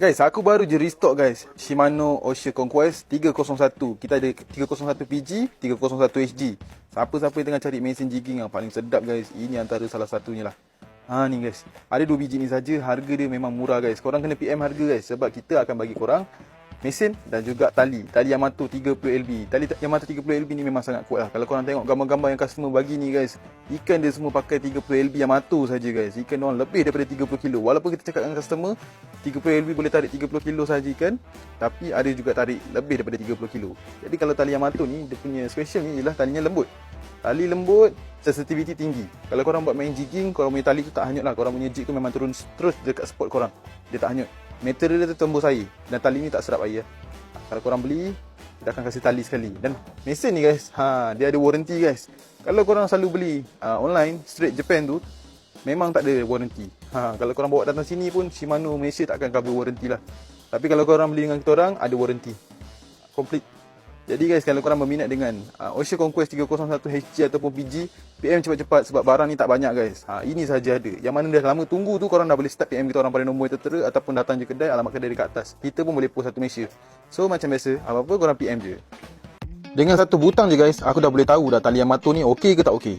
Guys, aku baru je restock guys. Shimano Ocean Conquest 301 Kita ada 301 PG, 301 HD Siapa-siapa yang tengah cari mesin jigging yang paling sedap guys Ini antara salah satunya lah. Ha ni guys. Ada dua biji ni saja. Harga dia memang murah guys. Korang kena PM harga guys Sebab kita akan bagi korang Mesin dan juga tali. Tali Yamato 30LB Tali Yamato 30LB ni memang sangat kuat lah. Kalau korang tengok gambar-gambar yang customer bagi ni guys Ikan dia semua pakai 30LB Yamato saja guys. Ikan orang lebih daripada 30 kilo. Walaupun kita cakap dengan customer 30LB boleh tarik 30 kilo saja ikan Tapi ada juga tarik lebih daripada 30 kilo. Jadi kalau tali Yamato ni Dia punya special ni ialah talinya lembut. Tali lembut Sensitivity tinggi. Kalau korang buat main jigging Korang punya tali tu tak hanyut lah. Korang punya jig tu memang turun terus dekat spot korang. Dia tak hanyut Material tu tembus air Dan tali ni tak serap air. Kalau korang beli Kita akan kasih tali sekali. Dan mesin ni guys ha, Dia ada warranty guys. Kalau korang selalu beli uh, online Straight Japan tu Memang tak ada warranty. Ha, Kalau korang bawa datang sini pun Shimano Malaysia tak akan cover warranty lah. Tapi kalau korang beli dengan kita orang Ada warranty. Complete jadi guys kalau korang berminat dengan uh, Ocean Conquest 301 HG ataupun PG PM cepat-cepat sebab barang ni tak banyak guys. Ha, Ini saja ada. Yang mana dah lama tunggu tu korang dah boleh start PM kita orang pada nombor yang tertera Ataupun datang je kedai alamat kedai dekat atas. Kita pun boleh post satu Malaysia. So macam biasa apa-apa korang PM je. Dengan satu butang je guys aku dah boleh tahu dah tali Yamato ni okey ke tak okey